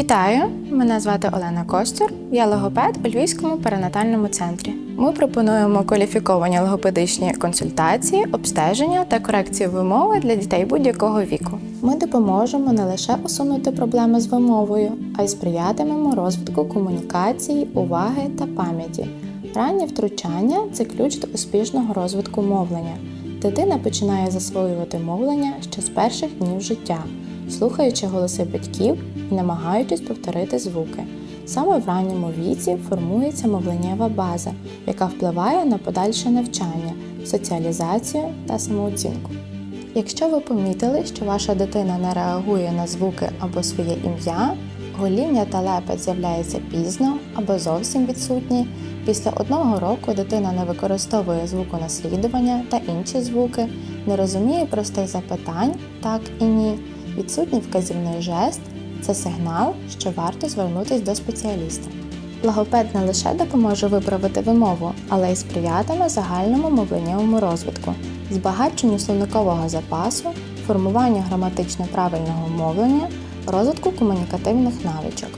Вітаю! Мене звати Олена Костюр. Я логопед у Львівському перинатальному центрі. Ми пропонуємо кваліфіковані логопедичні консультації, обстеження та корекцію вимови для дітей будь-якого віку. Ми допоможемо не лише усунути проблеми з вимовою, а й сприятимемо розвитку комунікації, уваги та пам'яті. Раннє втручання це ключ до успішного розвитку мовлення. Дитина починає засвоювати мовлення ще з перших днів життя, слухаючи голоси батьків і намагаючись повторити звуки. Саме в ранньому віці формується мовленнєва база, яка впливає на подальше навчання, соціалізацію та самооцінку. Якщо ви помітили, що ваша дитина не реагує на звуки або своє ім'я, гоління та лепет з'являється пізно або зовсім відсутні, після одного року дитина не використовує звуконаслідування та інші звуки, не розуміє простих запитань так і ні, відсутній вказівний жест це сигнал, що варто звернутися до спеціаліста. Логопед не лише допоможе виправити вимову, але й сприятиме загальному мовленнєвому розвитку, збагаченню словникового запасу, формуванню граматично правильного мовлення, розвитку комунікативних навичок,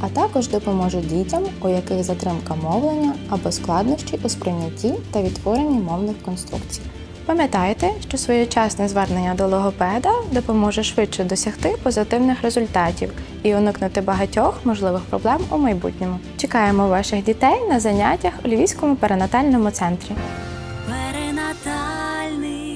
а також допоможе дітям, у яких затримка мовлення або складнощі у сприйнятті та відтворенні мовних конструкцій. Пам'ятайте, що своєчасне звернення до логопеда допоможе швидше досягти позитивних результатів і уникнути багатьох можливих проблем у майбутньому. Чекаємо ваших дітей на заняттях у Львівському перинатальному центрі. Перинатальний